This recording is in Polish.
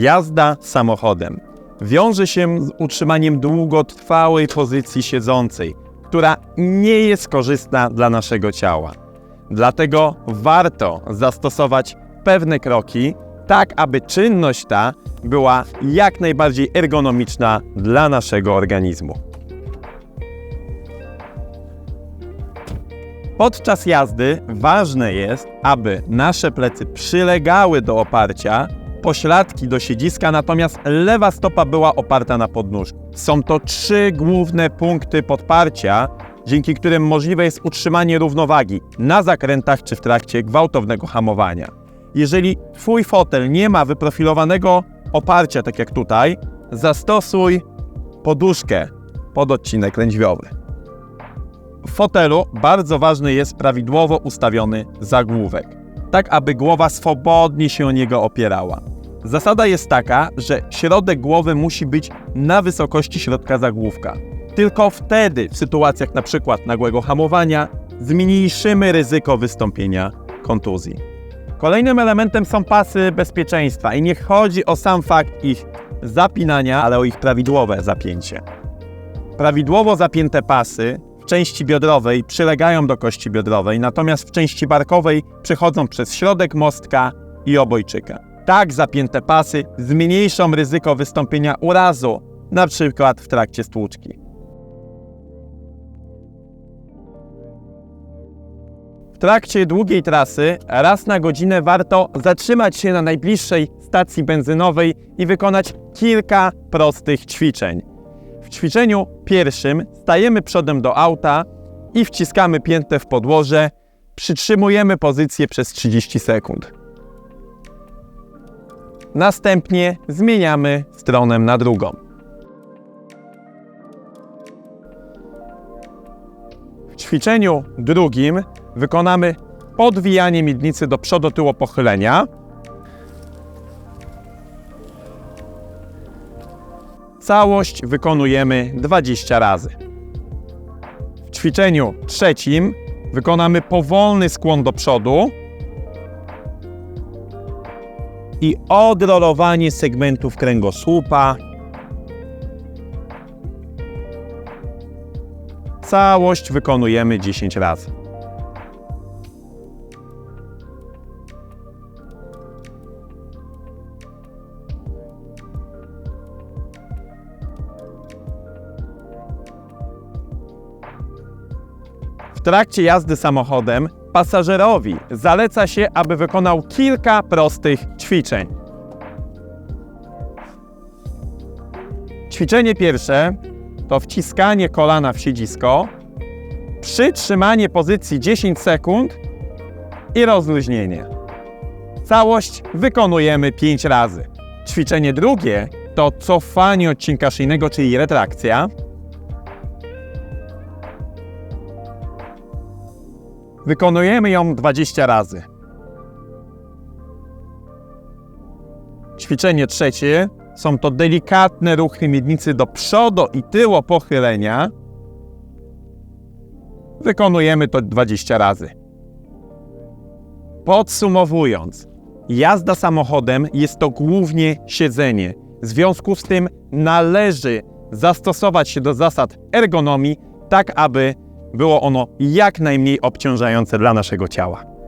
Jazda samochodem wiąże się z utrzymaniem długotrwałej pozycji siedzącej, która nie jest korzystna dla naszego ciała. Dlatego warto zastosować pewne kroki, tak aby czynność ta była jak najbardziej ergonomiczna dla naszego organizmu. Podczas jazdy ważne jest, aby nasze plecy przylegały do oparcia, pośladki do siedziska, natomiast lewa stopa była oparta na podnóżku. Są to trzy główne punkty podparcia, dzięki którym możliwe jest utrzymanie równowagi na zakrętach czy w trakcie gwałtownego hamowania. Jeżeli Twój fotel nie ma wyprofilowanego oparcia, tak jak tutaj, zastosuj poduszkę pod odcinek lędźwiowy. W fotelu bardzo ważny jest prawidłowo ustawiony zagłówek, tak aby głowa swobodnie się o niego opierała. Zasada jest taka, że środek głowy musi być na wysokości środka zagłówka. Tylko wtedy, w sytuacjach np. nagłego hamowania, zmniejszymy ryzyko wystąpienia kontuzji. Kolejnym elementem są pasy bezpieczeństwa i nie chodzi o sam fakt ich zapinania, ale o ich prawidłowe zapięcie. Prawidłowo zapięte pasy części biodrowej przylegają do kości biodrowej, natomiast w części barkowej przechodzą przez środek mostka i obojczyka. Tak zapięte pasy zmniejszą ryzyko wystąpienia urazu, przykład w trakcie stłuczki. W trakcie długiej trasy raz na godzinę warto zatrzymać się na najbliższej stacji benzynowej i wykonać kilka prostych ćwiczeń. W ćwiczeniu pierwszym stajemy przodem do auta i wciskamy piętę w podłoże, przytrzymujemy pozycję przez 30 sekund. Następnie zmieniamy stronę na drugą. W ćwiczeniu drugim wykonamy podwijanie miednicy do przodu tyłu pochylenia. Całość wykonujemy 20 razy. W ćwiczeniu trzecim wykonamy powolny skłon do przodu i odrolowanie segmentów kręgosłupa. Całość wykonujemy 10 razy. W trakcie jazdy samochodem pasażerowi zaleca się, aby wykonał kilka prostych ćwiczeń. Ćwiczenie pierwsze to wciskanie kolana w siedzisko, przytrzymanie pozycji 10 sekund i rozluźnienie. Całość wykonujemy 5 razy. Ćwiczenie drugie to cofanie odcinka szyjnego, czyli retrakcja. Wykonujemy ją 20 razy. Ćwiczenie trzecie są to delikatne ruchy miednicy do przodu i tyłu pochylenia. Wykonujemy to 20 razy. Podsumowując, jazda samochodem jest to głównie siedzenie. W związku z tym należy zastosować się do zasad ergonomii, tak aby było ono jak najmniej obciążające dla naszego ciała.